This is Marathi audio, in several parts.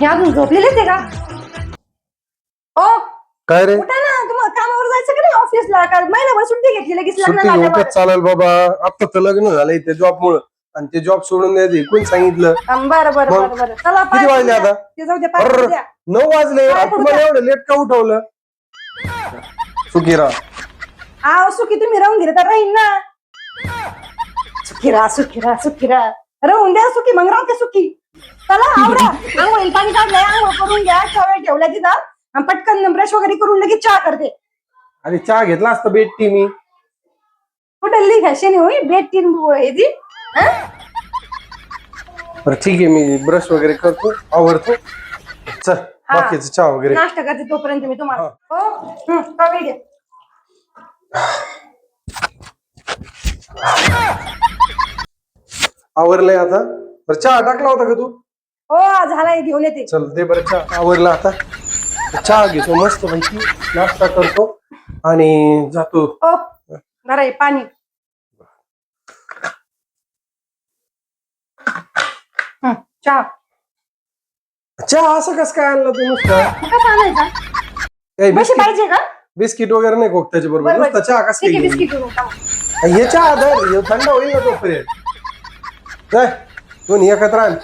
हे अजून झोपलेलेच आहे का? ओ काय रे? उठा ना तुम्हाला कामावर जायचं का नाही ऑफिसला का महिनाभर सुट्टी घेतली लगेच लग्न सुट्टी झाल्यावर. कसं चालेल बाबा. आता तर लग्न झालंय त्या जॉब मुळे. आणि ते जॉब सोडून द्यायचे कोण सांगितलं? अं, बरं बरं मग बरं बरं. चला किती वाजले. आता? ते जाऊ दे पाय अर्र. पडू द्या. नऊ वाजले. काय आता तुम्हाला एवढं लेट का उठवलं? सुखीरा आव सुखी तुम्ही राहून गेले तर राहीन ना. सुखी राहा सुखी राहा सुखी राहा राहून द्या सुखी मग राहते सुखी. चला आवडा आंघोळीला पाणी काढलंय आंघोळ करून घ्या चहा ठेवला तिथं. आणि पटकन ब्रश वगैरे करून लगेच चहा करते. अरे चहा घेतला असता बेटती मी. कुठे लिही फॅशन होई भेट तीन हे हं? बरं ठीक आहे मी ब्रश वगैरे करतो आवडतो चल बाकीचं चहा वगैरे. नाश्ता करते तोपर्यंत मी तुम्हाला. हा. हो? घ्या. आवरलंय आता? बरं चहा टाकला होता का तू? हो झाला घेऊन येते. चल दे बरं चहा. आवरला आता. चहा घेतो मस्त पैकी. नाश्ता करतो आणि जातो. ओ जरा हे पाणी. हं, चहा. चहा असं कसं काय आणलं तू नुसतं? कसं आणायचा? काही बशी बिस्किट. पाहिजे का? बिस्किट वगैरे नाही खोक त्याच्या बरोबर. नुसतं चहा कसं ठीक आहे काय बिस्किट टाक. हे चहा धर हे थंड होईल ना तोपर्यंत. जाय. दोन्ही एकत्र आण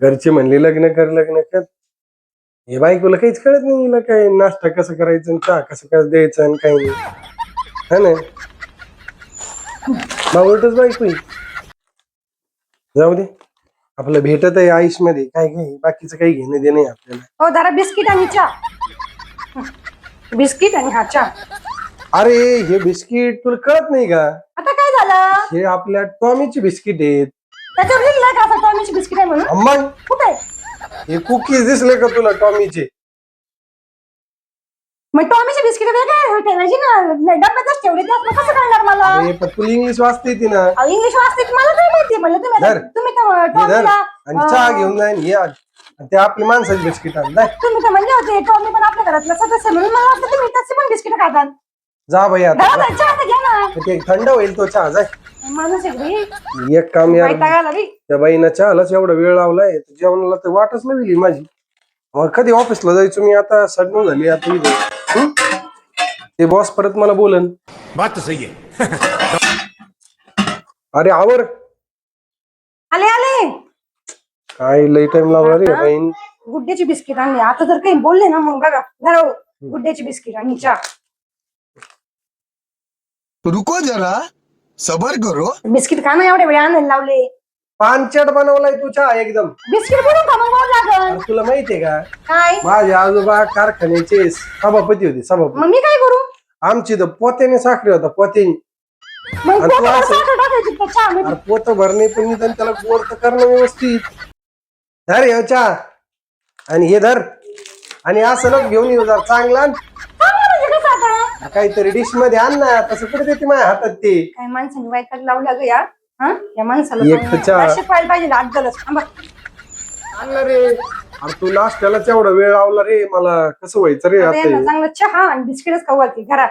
घरचे म्हणले लग्न कर लग्न कर. हे बायकोला काहीच कळत नाही हिला काय नाश्ता कसं करायचं आणि चहा कसं कसं द्यायचं आणि काही नाही. है ना? बावळटच बायको ही. जाऊ दे. आपलं भेटत आहे आयुषमध्ये काय काय? बाकीचं काही घेणं देणं आहे आपल्याला. हो जरा बिस्किट आणि चहा. बिस्किट आणि हा चहा. अरे हे बिस्किट तुला कळत नाही का? हे आपल्या टॉमीची बिस्किट आहेत. त्याच्यावर लिहिलंय का असं टॉमीची बिस्किट आहे म्हणून? कुठे? हे कुकीज दिसले का तुला टॉमीचे? मग टॉमीची बिस्किट वेगळे ठेवायची ना डब्यातच ठेवली त्यात मग कसं कळणार मला? अरे पण तुला इंग्लिश वाचता येते ना. अहो, इंग्लिश वाचते की मला काय माहिती? म्हणलं तुम्ही धर. आता- तुम्ही तर हे धर. टॉमीला आणि चहा घेऊन जाईन हे आण. आणि ते आपली माणसाची बिस्किट आण. जाय तुम्ही तर म्हणले होते टॉमी पण आपल्या घरातलं सदस्य म्हणून मला वाटतं तुम्ही त्याचे पण बिस्किट खातात. जा बाई आता. घरात आहे, चहा ते थंड होईल तो चहा जाय. माणूस आहे घरी. एक काम यार वैताग आला बी. त्या बाईनं चहालाच एवढा वेळ लावलाय तर जेवणाला तर वाटच लावली माझी. मग कधी ऑफिसला जायचो मी आता सडणं झाली आता इथे. हं? ते बॉस परत मला बोलन. बात तो सही है अरे आवर. आले आले. काय लई टाइम लावला रे बहीण गुड्ड्याची बिस्किट आणली. आता जर काही बोलले ना मग बघा धरा हो, गुड्ड्याची बिस्किट आणि चहा. रुको जरा सबर करो. बिस्किट का ना एवढ्या वेळ आणायला लावले. पानचट बनवलाय तू चहा एकदम. बिस्किट बनवून का मग गोड लागल? तुला माहितीये का? काय? माझे आजोबा कारखान्याचे सभापती होते सभापती. मग मी काय करू? आमची तर पोत्याने साखरी होता पोत्याने. मग आणि तू पोटाला असं- साखर टाकायची त्या चहामध्ये. अरे पोत भरणे पण निदान त्याला गोड तर करणं व्यवस्थित. धर हे चहा. आणि हे धर. आणि असं नको घेऊन येऊ जर चांगला आण. चांगलं म्हणजे कसं आता काहीतरी डिशमध्ये आण ना तसं कुठे देते माझ्या हातात ते? काय माणसाने वैताग लावला ग या हा? या माणसाला एक. चांगलं पाहिजे थांबा. आणलं रे. अरे तू एवढा वेळ लावला रे मला कसं व्हायचं रे आता आता यांना हे? चांगलं चहा आणि बिस्किटच खाऊ घालते घरात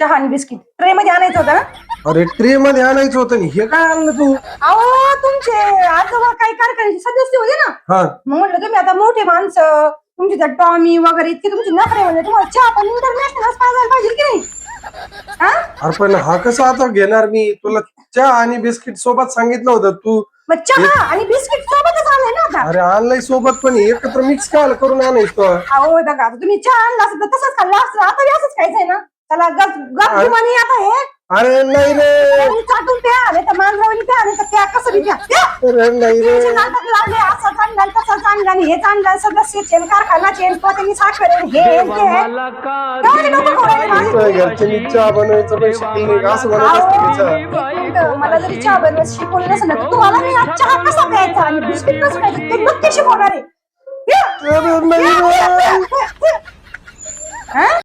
चहा आणि बिस्किट. ट्रे मध्ये आणायचं होतं ना? अरे ट्रे मध्ये आणायचं होतं आणि हे काय आणलं तू? अहो तुमचे आजोबा काही कारखान्याचे सदस्य होते ना? हा. मग म्हटलं तुम्ही आता मोठे माणसं तुमची त्या टॉमी वगैरे इतके तुमची नखरे म्हणजे तुम्हाला चहा पण इंटरनॅशनल पाजायला पाहिजे की नाही? हा? अरे पण हा कसा आता घेणार मी? तुला चहा आणि बिस्किट सोबत सांगितलं होतं तू. मग चहा आणि बिस्किट सोबतच आलंय ना आता. अरे आणलंय सोबत पण एकत्र मिक्स काय करून आणायचं तो? अहो बघा आता तुम्ही चहा आणला असं तर तसंच खाल्लं असतं. आता बी असंच खायचंय ना. चला गप गप आता हे. अरे नाही रे आणि चाटून प्या नाही नाही तर प्या कसं बी प्या. अरे नाही रे. तुमचे नाटक लावले असं चांगलं तसं चांगलं आणि हे चांगलं सदस्य चेन कारखाना चेन पोत्यानी साखर आहे, हे हे, ते तेव्हा ते डोकं खोडायला माझे. तुझ्या घरच्यांनी चहा बनवायचं पण शिकले नाही असं म्हणत असते की एक मिनिटं, मला जरी चहा बनवायचं शिकवलं नसेल ना तर तुम्हाला मी आज चहा कसा प्यायचा? आणि बिस्किट कसं प्यायचं? ते नक्की शिकवणार आहे. अरे नाही रे. हा?